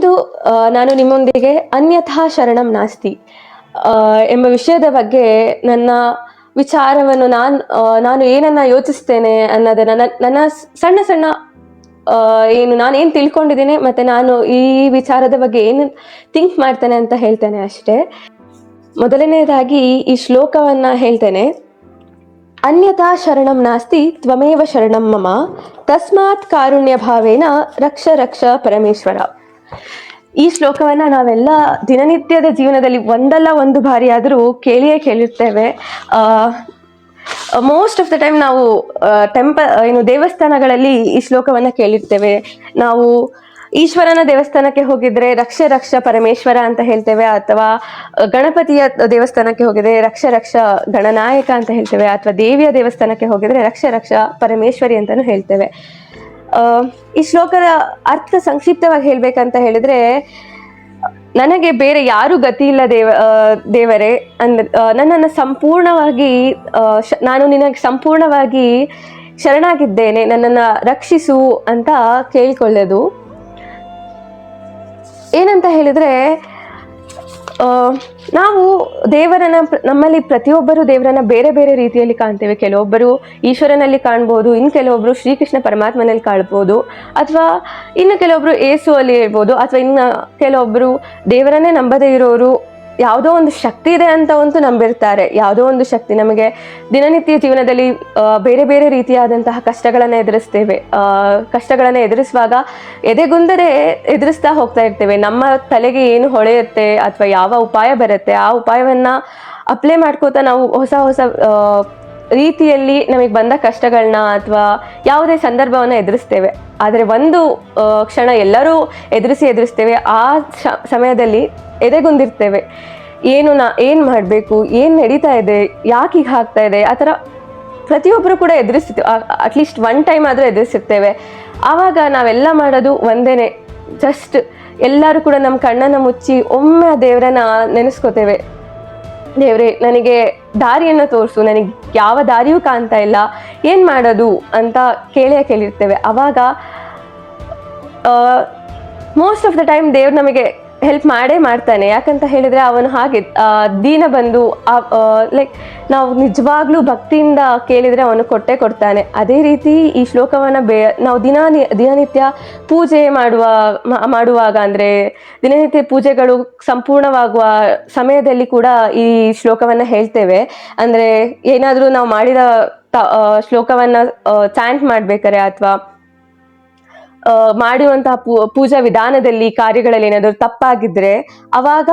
ಇಂದು ನಾನು ನಿಮ್ಮೊಂದಿಗೆ ಅನ್ಯಥಾ ಶರಣಂ ನಾಸ್ತಿ. ಎಂಬ ವಿಷಯದ ಬಗ್ಗೆ ನನ್ನ ವಿಚಾರವನ್ನು ನಾನು ನಾನು ಏನನ್ನ ಯೋಚಿಸ್ತೇನೆ ಅನ್ನೋದನ್ನ ನನ್ನ- ಸಣ್ಣ ಸಣ್ಣ ಏನು ನಾನು ಏನು ತಿಳ್ಕೊಂಡಿದ್ದೀನಿ ಮತ್ತೆ ನಾನು ಈ ವಿಚಾರದ ಬಗ್ಗೆ ಏನು ಥಿಂಕ್ ಮಾಡ್ತೇನೆ ಅಂತ ಹೇಳ್ತೇನೆ ಅಷ್ಟೇ. ಮೊದಲನೇದಾಗಿ ಈ ಶ್ಲೋಕವನ್ನ ಹೇಳ್ತೇನೆ. ಅನ್ಯಥಾ ಶರಣಂ ನಾಸ್ತಿ ತ್ವಮೇವ ಶರಣಂ ಮಮ, ತಸ್ಮಾತ್ ಕಾರುಣ್ಯ ಭಾವೇನ ರಕ್ಷ ರಕ್ಷ ಪರಮೇಶ್ವರ. ಈ ಶ್ಲೋಕವನ್ನು ನಾವೆಲ್ಲ ದಿನನಿತ್ಯದ ಜೀವನದಲ್ಲಿ ಒಂದಲ್ಲ ಒಂದು ಬಾರಿ ಆದರೂ ಕೇಳಿಯೇ ಕೇಳಿರ್ತೇವೆ ಮೋಸ್ಟ್ ಆಫ್ ದ ಟೈಮ್ ನಾವು ಟೆಂಪ ಏನು ದೇವಸ್ಥಾನಗಳಲ್ಲಿ ಈ ಶ್ಲೋಕವನ್ನು ಕೇಳಿರ್ತೇವೆ. ನಾವು ಈಶ್ವರನ ದೇವಸ್ಥಾನಕ್ಕೆ ಹೋಗಿದ್ರೆ ರಕ್ಷ ರಕ್ಷ ಪರಮೇಶ್ವರ ಅಂತ ಹೇಳ್ತೇವೆ, ಅಥವಾ ಗಣಪತಿಯ ದೇವಸ್ಥಾನಕ್ಕೆ ಹೋಗಿದ್ರೆ ರಕ್ಷ ರಕ್ಷ ಗಣನಾಯಕ ಅಂತ ಹೇಳ್ತೇವೆ, ಅಥವಾ ದೇವಿಯ ದೇವಸ್ಥಾನಕ್ಕೆ ಹೋಗಿದ್ರೆ ರಕ್ಷ ರಕ್ಷ ಪರಮೇಶ್ವರಿ ಅಂತಲೂ ಹೇಳ್ತೇವೆ. ಈ ಶ್ಲೋಕದ ಅರ್ಥ ಸಂಕ್ಷಿಪ್ತವಾಗಿ ಹೇಳ್ಬೇಕಂತ ಹೇಳಿದ್ರೆ, ನನಗೆ ಬೇರೆ ಯಾರು ಗತಿ ಇಲ್ಲ ದೇವ ದೇವರೇ ಅಂದ್ರೆ ನನ್ನನ್ನು ಸಂಪೂರ್ಣವಾಗಿ ನಾನು ನಿನಗೆ ಸಂಪೂರ್ಣವಾಗಿ ಶರಣಾಗಿದ್ದೇನೆ, ನನ್ನನ್ನು ರಕ್ಷಿಸು ಅಂತ ಕೇಳಿಕೊಳ್ಳೋದು. ಏನಂತ ಹೇಳಿದ್ರೆ ನಾವು ದೇವರನ್ನ ನಮ್ಮಲ್ಲಿ ಪ್ರತಿಯೊಬ್ಬರು ದೇವರನ್ನ ಬೇರೆ ಬೇರೆ ರೀತಿಯಲ್ಲಿ ಕಾಣ್ತೇವೆ. ಕೆಲವೊಬ್ಬರು ಈಶ್ವರನಲ್ಲಿ ಕಾಣ್ಬೋದು, ಇನ್ನು ಕೆಲವೊಬ್ಬರು ಶ್ರೀಕೃಷ್ಣ ಪರಮಾತ್ಮನಲ್ಲಿ ಕಾಣ್ಬೋದು, ಅಥವಾ ಇನ್ನು ಕೆಲವೊಬ್ಬರು ಏಸು ಅಲ್ಲಿ ಇರ್ಬೋದು, ಅಥವಾ ಇನ್ನು ಕೆಲವೊಬ್ಬರು ದೇವರನ್ನೇ ನಂಬದೇ ಇರೋರು ಯಾವುದೋ ಒಂದು ಶಕ್ತಿ ಇದೆ ಅಂತ ಅಂತೂ ನಂಬಿರ್ತಾರೆ. ಯಾವುದೋ ಒಂದು ಶಕ್ತಿ ನಮಗೆ ದಿನನಿತ್ಯ ಜೀವನದಲ್ಲಿ ಬೇರೆ ಬೇರೆ ರೀತಿಯಾದಂತಹ ಕಷ್ಟಗಳನ್ನು ಎದುರಿಸ್ತೇವೆ. ಕಷ್ಟಗಳನ್ನ ಎದುರಿಸುವಾಗ ಎದೆಗುಂದರೆ ಎದುರಿಸ್ತಾ ಹೋಗ್ತಾ ಇರ್ತೇವೆ. ನಮ್ಮ ತಲೆಗೆ ಏನು ಹೊಳೆಯುತ್ತೆ ಅಥವಾ ಯಾವ ಉಪಾಯ ಬರುತ್ತೆ, ಆ ಉಪಾಯವನ್ನ ಅಪ್ಲೈ ಮಾಡ್ಕೋತಾ ನಾವು ಹೊಸ ಹೊಸ ರೀತಿಯಲ್ಲಿ ನಮಗೆ ಬಂದ ಕಷ್ಟಗಳನ್ನ ಅಥವಾ ಯಾವುದೇ ಸಂದರ್ಭವನ್ನು ಎದುರಿಸ್ತೇವೆ. ಆದರೆ ಒಂದು ಕ್ಷಣ ಎಲ್ಲರೂ ಎದುರಿಸಿ ಎದುರಿಸ್ತೇವೆ. ಆ ಸಮಯದಲ್ಲಿ ಎದೆಗುಂದಿರ್ತೇವೆ. ಏನು ನಾ ಏನು ಮಾಡಬೇಕು? ಏನು ನಡೀತಾ ಇದೆ? ಯಾಕೆ ಈಗ ಆಗ್ತಾ ಇದೆ? ಆ ಥರ ಪ್ರತಿಯೊಬ್ಬರು ಕೂಡ ಎದುರಿಸ್ತೀವಿ ಅಟ್ಲೀಸ್ಟ್ ಒನ್ ಟೈಮ್ ಆದರೂ ಎದುರಿಸಿರ್ತೇವೆ. ಆವಾಗ ನಾವೆಲ್ಲ ಮಾಡೋದು ಒಂದೇ ಜಸ್ಟ್ ಎಲ್ಲರೂ ಕೂಡ ನಮ್ಮ ಕಣ್ಣನ್ನು ಮುಚ್ಚಿ ಒಮ್ಮೆ ದೇವರನ್ನ ನೆನೆಸ್ಕೋತೇವೆ. ದೇವರೇ, ನನಗೆ ದಾರಿಯನ್ನು ತೋರಿಸು. ನನಗೆ ಯಾವ ದಾರಿಯೂ ಕಾಣ್ತಾ ಇಲ್ಲ. ಏನು ಮಾಡೋದು ಅಂತ ಕೇಳೇ ಕೇಳಿರ್ತೇವೆ. ಆವಾಗ ಮೋಸ್ಟ್ ಆಫ್ ದ ಟೈಮ್ ದೇವ್ರು ನಮಗೆ ಹೆಲ್ಪ್ ಮಾಡೇ ಮಾಡ್ತಾನೆ. ಯಾಕಂತ ಹೇಳಿದ್ರೆ ಅವನು ಹಾಗೆ ದೀನ ಬಂದು ಲೈಕ್ ನಾವು ನಿಜವಾಗ್ಲೂ ಭಕ್ತಿಯಿಂದ ಕೇಳಿದ್ರೆ ಅವನು ಕೊಟ್ಟೆ ಕೊಡ್ತಾನೆ. ಅದೇ ರೀತಿ ಈ ಶ್ಲೋಕವನ್ನ ಬೇ, ನಾವು ದಿನ ದಿನನಿತ್ಯ ಪೂಜೆ ಮಾಡುವ ಮಾಡುವಾಗ ಅಂದ್ರೆ ದಿನನಿತ್ಯ ಪೂಜೆಗಳು ಸಂಪೂರ್ಣವಾಗುವ ಸಮಯದಲ್ಲಿ ಕೂಡ ಈ ಶ್ಲೋಕವನ್ನ ಹೇಳ್ತೇವೆ. ಅಂದ್ರೆ ಏನಾದರೂ ನಾವು ಮಾಡಿದ ಶ್ಲೋಕವನ್ನ ಚಾಂಟ್ ಮಾಡ್ಬೇಕಾರೆ ಅಥವಾ ಮಾಡುವಂತಹ ಪೂಜಾ ವಿಧಾನದಲ್ಲಿ ಕಾರ್ಯಗಳಲ್ಲಿ ಏನಾದರೂ ತಪ್ಪಾಗಿದ್ರೆ ಅವಾಗ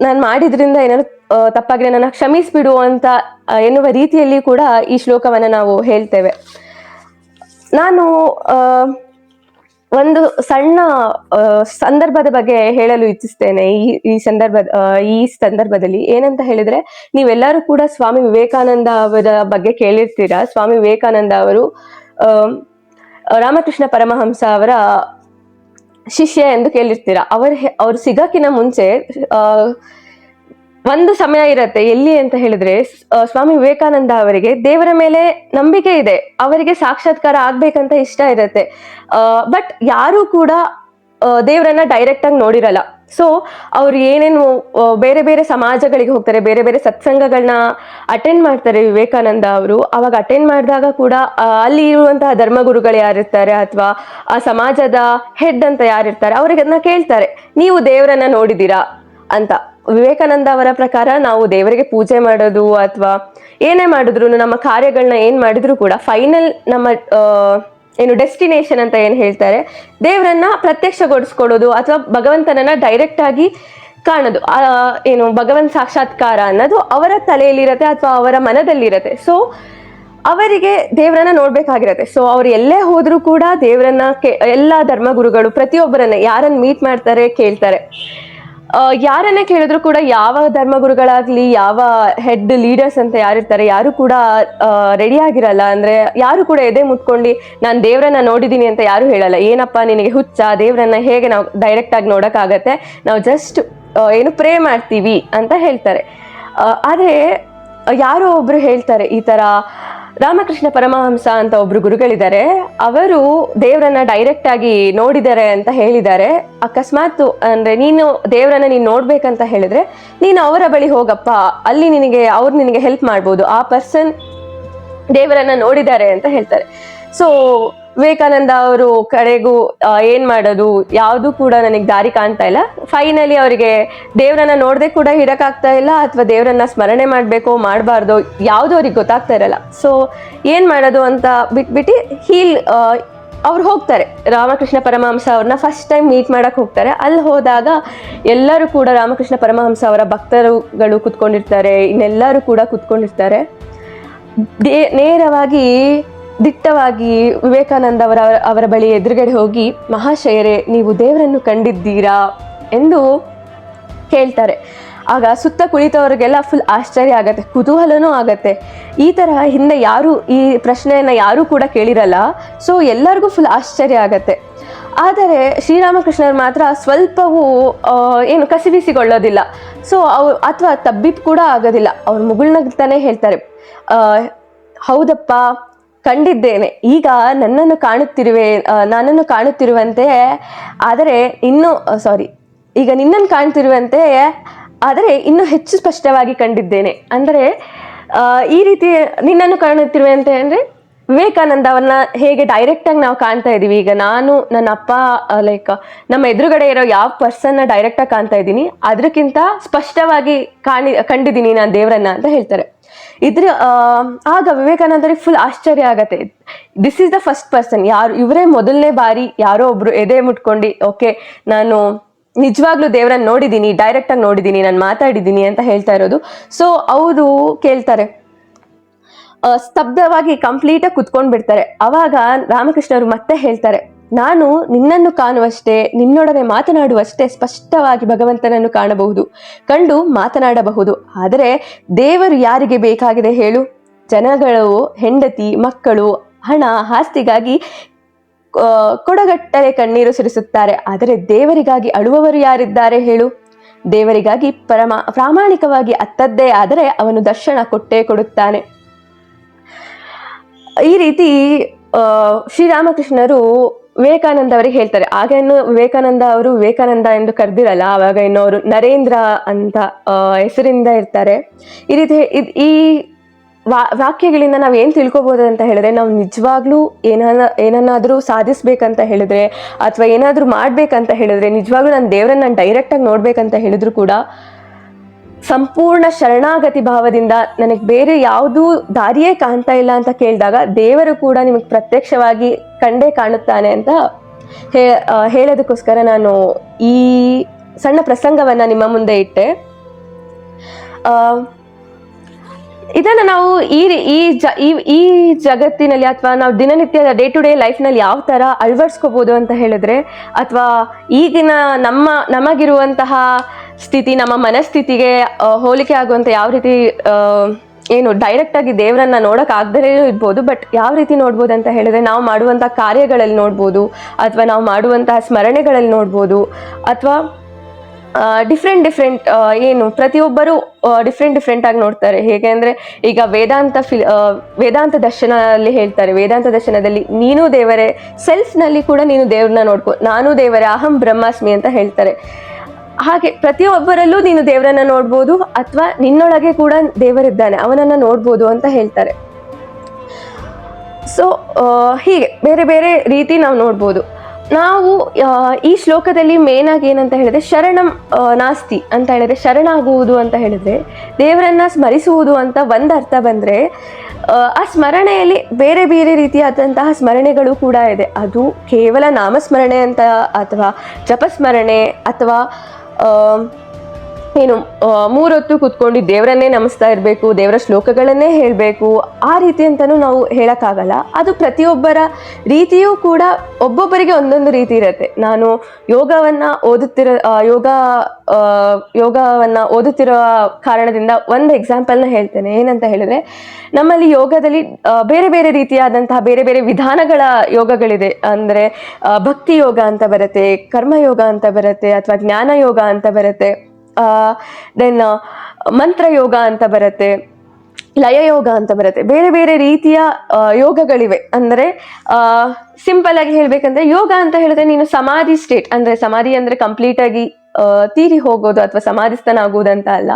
ನಾನು ಮಾಡಿದ್ರಿಂದ ಏನಾದ್ರು ತಪ್ಪಾಗಿದೆ ತಪ್ಪಾಗಿದ್ರೆ ನನ್ನ ಕ್ಷಮಿಸ್ಬಿಡು ಅಂತ ಎನ್ನುವ ರೀತಿಯಲ್ಲಿ ಕೂಡ ಈ ಶ್ಲೋಕವನ್ನ ನಾವು ಹೇಳ್ತೇವೆ. ನಾನು ಒಂದು ಸಣ್ಣ ಸಂದರ್ಭದ ಬಗ್ಗೆ ಹೇಳಲು ಇಚ್ಛಿಸ್ತೇನೆ. ಈ ಈ ಸಂದರ್ಭ ಈ ಸಂದರ್ಭದಲ್ಲಿ ಏನಂತ ಹೇಳಿದ್ರೆ ನೀವೆಲ್ಲರೂ ಕೂಡ ಸ್ವಾಮಿ ವಿವೇಕಾನಂದ ಅವರ ಬಗ್ಗೆ ಕೇಳಿರ್ತೀರಾ? ಸ್ವಾಮಿ ವಿವೇಕಾನಂದ ಅವರು ಆ, ರಾಮಕೃಷ್ಣ ಪರಮಹಂಸ ಅವರ ಶಿಷ್ಯ ಎಂದು ಕೇಳಿರ್ತೀರಾ. ಅವರ ಅವ್ರು ಸಿಗಕ್ಕಿನ ಮುಂಚೆ ಒಂದು ಸಮಯ ಇರತ್ತೆ. ಎಲ್ಲಿ ಅಂತ ಹೇಳಿದ್ರೆ ಸ್ವಾಮಿ ವಿವೇಕಾನಂದ ಅವರಿಗೆ ದೇವರ ಮೇಲೆ ನಂಬಿಕೆ ಇದೆ. ಅವರಿಗೆ ಸಾಕ್ಷಾತ್ಕಾರ ಆಗ್ಬೇಕಂತ ಇಷ್ಟ ಇರತ್ತೆ. ಬಟ್ ಯಾರು ಕೂಡ ದೇವರನ್ನ ಡೈರೆಕ್ಟ್ ಆಗಿ ನೋಡಿರಲ್ಲ. ಸೊ ಅವ್ರು ಏನೇನು ಬೇರೆ ಬೇರೆ ಸಮಾಜಗಳಿಗೆ ಹೋಗ್ತಾರೆ, ಬೇರೆ ಬೇರೆ ಸತ್ಸಂಗಗಳನ್ನ ಅಟೆಂಡ್ ಮಾಡ್ತಾರೆ ವಿವೇಕಾನಂದ ಅವರು. ಅವಾಗ ಅಟೆಂಡ್ ಮಾಡಿದಾಗ ಕೂಡ ಅಲ್ಲಿ ಇರುವಂತಹ ಧರ್ಮಗುರುಗಳು ಯಾರಿರ್ತಾರೆ ಅಥವಾ ಆ ಸಮಾಜದ ಹೆಡ್ ಅಂತ ಯಾರಿರ್ತಾರೆ, ಅವ್ರಿಗೆ ಅದನ್ನ ಕೇಳ್ತಾರೆ, ನೀವು ದೇವರನ್ನ ನೋಡಿದೀರಾ ಅಂತ. ವಿವೇಕಾನಂದ ಅವರ ಪ್ರಕಾರ ನಾವು ದೇವರಿಗೆ ಪೂಜೆ ಮಾಡೋದು ಅಥವಾ ಏನೇ ಮಾಡಿದ್ರು ನಮ್ಮ ಕಾರ್ಯಗಳನ್ನ ಏನ್ ಮಾಡಿದ್ರು ಕೂಡ ಫೈನಲ್ ನಮ್ಮ ಏನು ಡೆಸ್ಟಿನೇಷನ್ ಅಂತ ಏನು ಹೇಳ್ತಾರೆ, ದೇವರನ್ನ ಪ್ರತ್ಯಕ್ಷಗೊಳಿಸ್ಕೊಳ್ಳೋದು ಅಥವಾ ಭಗವಂತನನ್ನ ಡೈರೆಕ್ಟ್ ಆಗಿ ಕಾಣೋದು. ಏನು ಭಗವಂತ ಸಾಕ್ಷಾತ್ಕಾರ ಅನ್ನೋದು ಅವರ ತಲೆಯಲ್ಲಿರತ್ತೆ ಅಥವಾ ಅವರ ಮನದಲ್ಲಿರತ್ತೆ. ಸೊ ಅವರಿಗೆ ದೇವರನ್ನ ನೋಡ್ಬೇಕಾಗಿರತ್ತೆ. ಸೊ ಅವ್ರು ಎಲ್ಲೇ ಹೋದ್ರೂ ಕೂಡ ದೇವರನ್ನ ಕೇ, ಎಲ್ಲ ಧರ್ಮಗುರುಗಳು ಪ್ರತಿಯೊಬ್ಬರನ್ನ ಯಾರನ್ನ ಮೀಟ್ ಮಾಡ್ತಾರೆ ಕೇಳ್ತಾರೆ. ಯಾರನ್ನೇ ಕೇಳಿದ್ರು ಕೂಡ ಯಾವ ಧರ್ಮಗುರುಗಳಾಗ್ಲಿ ಯಾವ ಹೆಡ್ ಲೀಡರ್ಸ್ ಅಂತ ಯಾರಿರ್ತಾರೆ, ಯಾರು ಕೂಡ ರೆಡಿ ಆಗಿರಲ್ಲ. ಅಂದ್ರೆ ಯಾರು ಕೂಡ ಎದೆ ಮುತ್ಕೊಂಡು ನಾನು ದೇವರನ್ನ ನೋಡಿದೀನಿ ಅಂತ ಯಾರು ಹೇಳಲ್ಲ. ಏನಪ್ಪ ನಿನಗೆ ಹುಚ್ಚ? ದೇವರನ್ನ ಹೇಗೆ ನಾವು ಡೈರೆಕ್ಟ್ ಆಗಿ ನೋಡಕ್ಕಾಗತ್ತೆ? ನಾವು ಜಸ್ಟ್ ಏನು ಪ್ರೇ ಮಾಡ್ತೀವಿ ಅಂತ ಹೇಳ್ತಾರೆ. ಆದರೆ, ಯಾರೋ ಒಬ್ರು ಹೇಳ್ತಾರೆ ಈ ತರ ರಾಮಕೃಷ್ಣ ಪರಮಹಂಸ ಅಂತ ಒಬ್ರು ಗುರುಗಳಿದ್ದಾರೆ. ಅವರು ದೇವರನ್ನ ಡೈರೆಕ್ಟ್ ಆಗಿ ನೋಡಿದ್ದಾರೆ ಅಂತ ಹೇಳಿದ್ದಾರೆ. ಅಕಸ್ಮಾತ್ ಅಂದ್ರೆ ನೀನು ದೇವರನ್ನ ನೀನು ನೋಡ್ಬೇಕಂತ ಹೇಳಿದ್ರೆ ನೀನು ಅವರ ಬಳಿ ಹೋಗಪ್ಪ. ಅಲ್ಲಿ ನಿನಗೆ, ಅವ್ರು ನಿನಗೆ ಹೆಲ್ಪ್ ಮಾಡ್ಬೋದು. ಆ ಪರ್ಸನ್ ದೇವರನ್ನ ನೋಡಿದ್ದಾರೆ ಅಂತ ಹೇಳ್ತಾರೆ. ಸೊ ವಿವೇಕಾನಂದ ಅವರು ಕಡೆಗೂ ಏನ್ ಮಾಡೋದು, ಯಾವುದು ಕೂಡ ನನಗೆ ದಾರಿ ಕಾಣ್ತಾ ಇಲ್ಲ. ಫೈನಲಿ ಅವರಿಗೆ ದೇವರನ್ನ ನೋಡದೆ ಕೂಡ ಇಡಕ್ಕಾಗ್ತಾ ಇಲ್ಲ, ಅಥವಾ ದೇವರನ್ನ ಸ್ಮರಣೆ ಮಾಡಬೇಕು, ಮಾಡಬಾರ್ದು, ಯಾವುದು ಅವ್ರಿಗೆ ಗೊತ್ತಾಗ್ತಾ ಇರಲ್ಲ. ಸೊ ಏನ್ ಮಾಡೋದು ಅಂತ ಬಿಟ್ಬಿಟ್ಟು ಹೀಲ್ ಅವ್ರು ಹೋಗ್ತಾರೆ. ರಾಮಕೃಷ್ಣ ಪರಮಹಂಸ ಅವ್ರನ್ನ ಫಸ್ಟ್ ಟೈಮ್ ಮೀಟ್ ಮಾಡಕ್ ಹೋಗ್ತಾರೆ. ಅಲ್ಲಿ ಹೋದಾಗ ಎಲ್ಲರೂ ಕೂಡ ರಾಮಕೃಷ್ಣ ಪರಮಹಂಸ ಅವರ ಭಕ್ತರುಗಳು ಕುತ್ಕೊಂಡಿರ್ತಾರೆ, ಇನ್ನೆಲ್ಲರೂ ಕೂಡ ಕುತ್ಕೊಂಡಿರ್ತಾರೆ. ದೇ- ನೇರವಾಗಿ ದಿಟ್ಟವಾಗಿ ವಿವೇಕಾನಂದ ಅವರ ಅವರ ಬಳಿ ಎದುರುಗಡೆ ಹೋಗಿ, ಮಹಾಶಯರೇ, ನೀವು ದೇವರನ್ನು ಕಂಡಿದ್ದೀರಾ? ಎಂದು ಕೇಳ್ತಾರೆ. ಆಗ ಸುತ್ತ ಕುಳಿತವರಿಗೆಲ್ಲ ಫುಲ್ ಆಶ್ಚರ್ಯ ಆಗತ್ತೆ, ಕುತೂಹಲನೂ ಆಗತ್ತೆ. ಈ ಥರ ಹಿಂದೆ ಯಾರು, ಈ ಪ್ರಶ್ನೆಯನ್ನು ಯಾರೂ ಕೂಡ ಕೇಳಿರಲ್ಲ ಸೊ ಎಲ್ಲರಿಗೂ ಫುಲ್ ಆಶ್ಚರ್ಯ ಆಗತ್ತೆ. ಆದರೆ ಶ್ರೀರಾಮಕೃಷ್ಣರು ಮಾತ್ರ ಸ್ವಲ್ಪವೂ ಏನು ಕಸಿವಿಸಿಗೊಳ್ಳೋದಿಲ್ಲ ಸೊ ಅವ್ರು ಅಥವಾ ತಬ್ಬಿಪ್ ಕೂಡ ಆಗೋದಿಲ್ಲ. ಅವ್ರು ಮುಗುಳ್ನಗ್ತಾನೆ ಹೇಳ್ತಾರೆ. ಹೌದಪ್ಪ ಕಂಡಿದ್ದೇನೆ. ಈಗ ನನ್ನನ್ನು ಕಾಣುತ್ತಿರುವೆ ನನ್ನನ್ನು ಕಾಣುತ್ತಿರುವಂತೆ, ಆದರೆ ಇನ್ನೂ ಸಾರಿ ಈಗ ನಿನ್ನನ್ನು ಕಾಣ್ತಿರುವಂತೆ, ಆದರೆ ಇನ್ನೂ ಹೆಚ್ಚು ಸ್ಪಷ್ಟವಾಗಿ ಕಂಡಿದ್ದೇನೆ. ಅಂದರೆ ಈ ರೀತಿ ನಿನ್ನನ್ನು ಕಾಣುತ್ತಿರುವಂತೆ ಅಂದರೆ ವಿವೇಕಾನಂದ ಅವನ್ನ ಹೇಗೆ ಡೈರೆಕ್ಟ್ ಆಗಿ ನಾವು ಕಾಣ್ತಾ ಇದ್ದೀವಿ. ಈಗ ನಾನು, ನನ್ನ ಅಪ್ಪ ಲೈಕ್ ನಮ್ಮ ಎದುರುಗಡೆ ಇರೋ ಯಾವ ಪರ್ಸನ್ನ ಡೈರೆಕ್ಟ್ ಆಗಿ ಕಾಣ್ತಾ ಇದ್ದೀನಿ, ಅದಕ್ಕಿಂತ ಸ್ಪಷ್ಟವಾಗಿ ಕಾಣಿ, ಕಂಡಿದ್ದೀನಿ ನಾನು ದೇವರನ್ನ ಅಂತ ಹೇಳ್ತಾರೆ. ಇದ್ರ ಆಗ ವಿವೇಕಾನಂದರಿಗೆ ಫುಲ್ ಆಶ್ಚರ್ಯ ಆಗತ್ತೆ. This is the first person ಯಾರು, ಇವರೇ ಮೊದಲನೇ ಬಾರಿ ಯಾರೋ ಒಬ್ರು ಎದೆ ಮುಟ್ಕೊಂಡು, ಓಕೆ, ನಾನು ನಿಜವಾಗ್ಲೂ ದೇವರನ್ನ ನೋಡಿದ್ದೀನಿ ಡೈರೆಕ್ಟ್ ಆಗಿ ನೋಡಿದ್ದೀನಿ ನಾನು ಮಾತಾಡಿದ್ದೀನಿ ಅಂತ ಹೇಳ್ತಾ ಇರೋದು. ಸೊ ಅವರು ಕೇಳ್ತಾರೆ. ಸ್ತಬ್ಧವಾಗಿ ಕಂಪ್ಲೀಟಾಗಿ ಕುತ್ಕೊಂಡ್ ಬಿಡ್ತಾರೆ ಅವಾಗ ರಾಮಕೃಷ್ಣರು ಮತ್ತೆ ಹೇಳ್ತಾರೆ. ನಾನು ನಿನ್ನನ್ನು ಕಾಣುವಷ್ಟೇ, ನಿನ್ನೊಡನೆ ಮಾತನಾಡುವಷ್ಟೇ ಸ್ಪಷ್ಟವಾಗಿ ಭಗವಂತನನ್ನು ಕಾಣಬಹುದು, ಕಂಡು ಮಾತನಾಡಬಹುದು. ಆದರೆ ದೇವರು ಯಾರಿಗೆ ಬೇಕಾಗಿದೆ ಹೇಳು? ಜನಗಳು, ಹೆಂಡತಿ, ಮಕ್ಕಳು, ಹಣ, ಆಸ್ತಿಗಾಗಿ ಕೊಡಗಟ್ಟಲೆ ಕಣ್ಣೀರು ಸುರಿಸುತ್ತಾರೆ. ಆದರೆ ದೇವರಿಗಾಗಿ ಅಳುವವರು ಯಾರಿದ್ದಾರೆ ಹೇಳು? ದೇವರಿಗಾಗಿ ಪರಮ, ಪ್ರಾಮಾಣಿಕವಾಗಿ ಅತ್ತದ್ದೇ ಆದರೆ ಅವನು ದರ್ಶನ ಕೊಟ್ಟೇ ಕೊಡುತ್ತಾನೆ. ಈ ರೀತಿ ಶ್ರೀರಾಮಕೃಷ್ಣರು ವಿವೇಕಾನಂದ ಅವರಿಗೆ ಹೇಳ್ತಾರೆ. ಆಗ ಇನ್ನು ವಿವೇಕಾನಂದ ಅವರು ವಿವೇಕಾನಂದ ಎಂದು ಕರೆದಿರಲ್ಲ, ಆವಾಗ ಇನ್ನು ಅವರು ನರೇಂದ್ರ ಅಂತ ಹೆಸರಿಂದ ಇರ್ತಾರೆ. ಈ ರೀತಿ ಈ ವಾ, ವಾಕ್ಯಗಳಿಂದ ನಾವು ಏನು ತಿಳ್ಕೊಬೋದು ಅಂತ ಹೇಳಿದ್ರೆ, ನಾವು ನಿಜವಾಗ್ಲೂ ಏನನ್ನ ಏನನ್ನಾದರೂ ಸಾಧಿಸ್ಬೇಕಂತ ಹೇಳಿದ್ರೆ, ಅಥವಾ ಏನಾದರೂ ಮಾಡಬೇಕಂತ ಹೇಳಿದ್ರೆ, ನಿಜವಾಗ್ಲೂ ನಾನು ದೇವರನ್ನ ನಾನು ಡೈರೆಕ್ಟಾಗಿ ನೋಡಬೇಕಂತ ಹೇಳಿದ್ರು ಕೂಡ ಸಂಪೂರ್ಣ ಶರಣಾಗತಿ ಭಾವದಿಂದ ನನಗೆ ಬೇರೆ ಯಾವುದೂ ದಾರಿಯೇ ಕಾಣ್ತಾ ಇಲ್ಲ ಅಂತ ಕೇಳಿದಾಗ ದೇವರು ಕೂಡ ನಿಮಗೆ ಪ್ರತ್ಯಕ್ಷವಾಗಿ ಕಂಡೇ ಕಾಣುತ್ತಾನೆ ಅಂತ ಹೇಳೋದಕ್ಕೋಸ್ಕರ ನಾನು ಈ ಸಣ್ಣ ಪ್ರಸಂಗವನ್ನು ನಿಮ್ಮ ಮುಂದೆ ಇಟ್ಟೆ. ಇದನ್ನು ನಾವು ಈ ಈ ಜ, ಈ ಜಗತ್ತಿನಲ್ಲಿ ಅಥವಾ ನಾವು ದಿನನಿತ್ಯದ ಡೇ ಟು ಡೇ ಲೈಫ್ನಲ್ಲಿ ಯಾವ ಥರ ಅಳವಡಿಸ್ಕೋಬೋದು ಅಂತ ಹೇಳಿದ್ರೆ ಅಥವಾ ಈಗಿನ ನಮ್ಮ, ನಮಗಿರುವಂತಹ ಸ್ಥಿತಿ, ನಮ್ಮ ಮನಸ್ಥಿತಿಗೆ ಹೋಲಿಕೆ ಆಗುವಂಥ ಯಾವ ರೀತಿ ಏನು ಡೈರೆಕ್ಟ್ ಆಗಿ ದೇವರನ್ನ ನೋಡಕ್ ಆಗದೇ ಇರ್ಬೋದು ಬಟ್ ಯಾವ ರೀತಿ ನೋಡ್ಬೋದು ಅಂತ ಹೇಳಿದ್ರೆ ನಾವು ಮಾಡುವಂಥ ಕಾರ್ಯಗಳಲ್ಲಿ ನೋಡ್ಬೋದು, ಅಥವಾ ನಾವು ಮಾಡುವಂತಹ ಸ್ಮರಣೆಗಳಲ್ಲಿ ನೋಡ್ಬೋದು, ಅಥವಾ ಡಿಫ್ರೆಂಟ್ ಡಿಫ್ರೆಂಟ್ ಏನು ಪ್ರತಿಯೊಬ್ಬರು ಡಿಫ್ರೆಂಟ್ ಡಿಫ್ರೆಂಟ್ ಆಗಿ ನೋಡ್ತಾರೆ. ಹೇಗೆ ಅಂದರೆ, ಈಗ ವೇದಾಂತ ಫಿಲ್ ವೇದಾಂತ ದರ್ಶನದಲ್ಲಿ ಹೇಳ್ತಾರೆ. ವೇದಾಂತ ದರ್ಶನದಲ್ಲಿ ನೀನು ದೇವರೇ ಸೆಲ್ಫ್ನಲ್ಲಿ ಕೂಡ ನೀನು ದೇವ್ರನ್ನ ನೋಡ್ಕೊ, ನಾನು ದೇವರೇ, ಅಹಂ ಬ್ರಹ್ಮಾಸ್ಮಿ ಅಂತ ಹೇಳ್ತಾರೆ. ಹಾಗೆ ಪ್ರತಿಯೊಬ್ಬರಲ್ಲೂ ನೀನು ದೇವರನ್ನ ನೋಡ್ಬೋದು ಅಥವಾ ನಿನ್ನೊಳಗೆ ಕೂಡ ದೇವರಿದ್ದಾನೆ, ಅವನನ್ನ ನೋಡ್ಬೋದು ಅಂತ ಹೇಳ್ತಾರೆ. ಸೊ ಹೀಗೆ ಬೇರೆ ಬೇರೆ ರೀತಿ ನಾವು ನೋಡ್ಬೋದು. ನಾವು ಈ ಶ್ಲೋಕದಲ್ಲಿ ಮೇನ್ ಆಗಿ ಏನಂತ ಹೇಳಿದ್ರೆ ಶರಣಂ ನಾಸ್ತಿ ಅಂತ ಹೇಳಿದ್ರೆ ಶರಣಾಗುವುದು ಅಂತ ಹೇಳಿದ್ರೆ, ದೇವರನ್ನ ಸ್ಮರಿಸುವುದು ಅಂತ ಒಂದು ಅರ್ಥ ಬಂದರೆ ಆ ಸ್ಮರಣೆಯಲ್ಲಿ ಬೇರೆ ಬೇರೆ ರೀತಿಯಾದಂತಹ ಸ್ಮರಣೆಗಳು ಕೂಡ ಇದೆ. ಅದು ಕೇವಲ ನಾಮಸ್ಮರಣೆ ಅಂತ ಅಥವಾ ಜಪಸ್ಮರಣೆ ಅಥವಾ ಆ, ಏನು ಮೂರೊತ್ತು ಕೂತ್ಕೊಂಡು ದೇವರನ್ನೇ ನಮಿಸ್ತಾ ಇರಬೇಕು, ದೇವರ ಶ್ಲೋಕಗಳನ್ನೇ ಹೇಳಬೇಕು, ಆ ರೀತಿ ಅಂತಲೂ ನಾವು ಹೇಳೋಕ್ಕಾಗಲ್ಲ. ಅದು ಪ್ರತಿಯೊಬ್ಬರ ರೀತಿಯೂ ಕೂಡ ಒಬ್ಬೊಬ್ಬರಿಗೆ ಒಂದೊಂದು ರೀತಿ ಇರುತ್ತೆ. ನಾನು ಯೋಗವನ್ನು ಓದುತ್ತಿರೋ ಯೋಗ ಯೋಗವನ್ನು ಓದುತ್ತಿರುವ ಕಾರಣದಿಂದ ಒಂದು ಎಕ್ಸಾಂಪಲ್ನ ಹೇಳ್ತೇನೆ. ಏನಂತ ಹೇಳಿದ್ರೆ, ನಮ್ಮಲ್ಲಿ ಯೋಗದಲ್ಲಿ ಬೇರೆ ಬೇರೆ ರೀತಿಯಾದಂತಹ ಬೇರೆ ಬೇರೆ ವಿಧಾನಗಳ ಯೋಗಗಳಿದೆ. ಅಂದರೆ ಭಕ್ತಿ ಯೋಗ ಅಂತ ಬರುತ್ತೆ, ಕರ್ಮಯೋಗ ಅಂತ ಬರುತ್ತೆ, ಅಥವಾ ಜ್ಞಾನ ಯೋಗ ಅಂತ ಬರುತ್ತೆ. ದೆನ್ ಮಂತ್ರ ಯೋಗ ಅಂತ ಬರುತ್ತೆ ಲಯ ಯೋಗ ಅಂತ ಬರುತ್ತೆ. ಬೇರೆ ಬೇರೆ ರೀತಿಯ ಯೋಗಗಳಿವೆ. ಅಂದರೆ ಸಿಂಪಲ್ ಆಗಿ ಹೇಳಬೇಕಂದ್ರೆ, ಯೋಗ ಅಂತ ಹೇಳಿದ್ರೆ ನೀನು ಸಮಾಧಿ ಸ್ಟೇಟ್ ಅಂದ್ರೆ ಸಮಾಧಿ ಅಂದ್ರೆ ಕಂಪ್ಲೀಟ್ ಆಗಿ ತೀರಿ ಹೋಗೋದು ಅಥವಾ ಸಮಾಧಿಸ್ತನ ಆಗೋದು ಅಂತ ಅಲ್ಲ.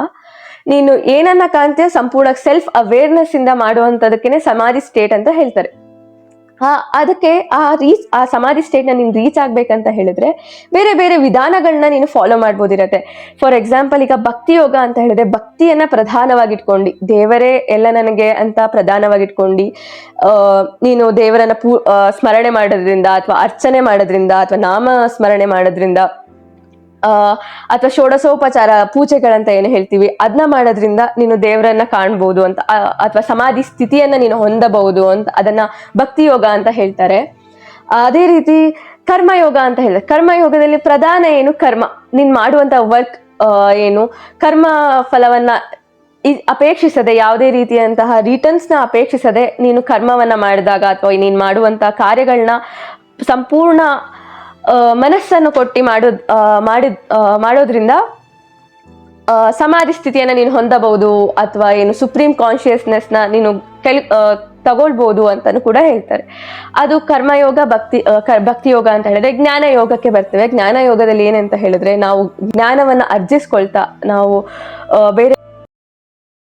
ನೀನು ಏನನ್ನ ಕಾಣ್ತೀಯ ಸಂಪೂರ್ಣ ಸೆಲ್ಫ್ ಅವೇರ್ನೆಸ್ ಇಂದ ಮಾಡುವಂತದಕ್ಕೇನೆ ಸಮಾಧಿ ಸ್ಟೇಟ್ ಅಂತ ಹೇಳ್ತಾರೆ. ಅದಕ್ಕೆ ಆ ರೀಚ್, ಆ ಸಮಾಧಿ ಸ್ಟೇಟ್ನ ನೀನು ರೀಚ್ ಆಗ್ಬೇಕಂತ ಹೇಳಿದ್ರೆ ಬೇರೆ ಬೇರೆ ವಿಧಾನಗಳನ್ನ ನೀನು ಫಾಲೋ ಮಾಡ್ಬೋದಿರತ್ತೆ. ಫಾರ್ ಎಕ್ಸಾಂಪಲ್ ಈಗ ಭಕ್ತಿ ಯೋಗ ಅಂತ ಹೇಳಿದ್ರೆ ಭಕ್ತಿಯನ್ನ ಪ್ರಧಾನವಾಗಿಟ್ಕೊಂಡು. ದೇವರೇ ಎಲ್ಲ ನನಗೆ ಅಂತ ಪ್ರಧಾನವಾಗಿಟ್ಕೊಂಡು. ನೀನು ದೇವರನ್ನ ಪೂ ಸ್ಮರಣೆ ಮಾಡೋದ್ರಿಂದ ಅಥವಾ ಅರ್ಚನೆ ಮಾಡೋದ್ರಿಂದ ಅಥವಾ ನಾಮ ಸ್ಮರಣೆ ಮಾಡೋದ್ರಿಂದ ಅಥವಾ ಷೋಡಸೋಪಚಾರ ಪೂಜೆಗಳಂತ ಏನು ಹೇಳ್ತೀವಿ ಅದನ್ನ ಮಾಡೋದ್ರಿಂದ ನೀನು ದೇವರನ್ನ ಕಾಣ್ಬೋದು ಅಂತ ಅಥವಾ ಸಮಾಧಿ ಸ್ಥಿತಿಯನ್ನ ನೀನು ಹೊಂದಬಹುದು ಅಂತ, ಅದನ್ನ ಭಕ್ತಿ ಯೋಗ ಅಂತ ಹೇಳ್ತಾರೆ. ಅದೇ ರೀತಿ ಕರ್ಮಯೋಗ ಅಂತ ಹೇಳಿದ್ರೆ ಕರ್ಮಯೋಗದಲ್ಲಿ ಪ್ರಧಾನ ಏನು? ಕರ್ಮ. ನೀನ್ ಮಾಡುವಂತ ವರ್ಕ್ ಏನು? ಕರ್ಮ ಫಲವನ್ನ ಅಪೇಕ್ಷಿಸದೆ, ಯಾವುದೇ ರೀತಿಯಂತಹ ನ ಅಪೇಕ್ಷಿಸದೆ ನೀನು ಕರ್ಮವನ್ನ ಮಾಡಿದಾಗ ಅಥವಾ ನೀನು ಮಾಡುವಂತಹ ಕಾರ್ಯಗಳನ್ನ ಸಂಪೂರ್ಣ ಮನಸ್ಸನ್ನು ಕೊಟ್ಟು ಮಾಡೋದ್ ಮಾಡಿದ್ ಮಾಡೋದ್ರಿಂದ ಸಮಾಧಿ ಸ್ಥಿತಿಯನ್ನ ನೀನು ಹೊಂದಬಹುದು ಅಥವಾ ಏನು ಸುಪ್ರೀಂ ಕಾನ್ಶಿಯಸ್ನೆಸ್ನ ನೀನು ಕೆಲ್ ತಗೊಳ್ಬೋದು ಅಂತಾನು ಕೂಡ ಹೇಳ್ತಾರೆ. ಅದು ಕರ್ಮಯೋಗ, ಭಕ್ತಿ ಭಕ್ತಿ ಯೋಗ ಅಂತ ಹೇಳಿದ್ರೆ ಜ್ಞಾನ ಯೋಗಕ್ಕೆ ಬರ್ತೇವೆ. ಜ್ಞಾನ ಯೋಗದಲ್ಲಿ ಏನಂತ ಹೇಳಿದ್ರೆ ನಾವು ಜ್ಞಾನವನ್ನ ಅರ್ಜಿಸ್ಕೊಳ್ತಾ ನಾವು ಬೇರೆ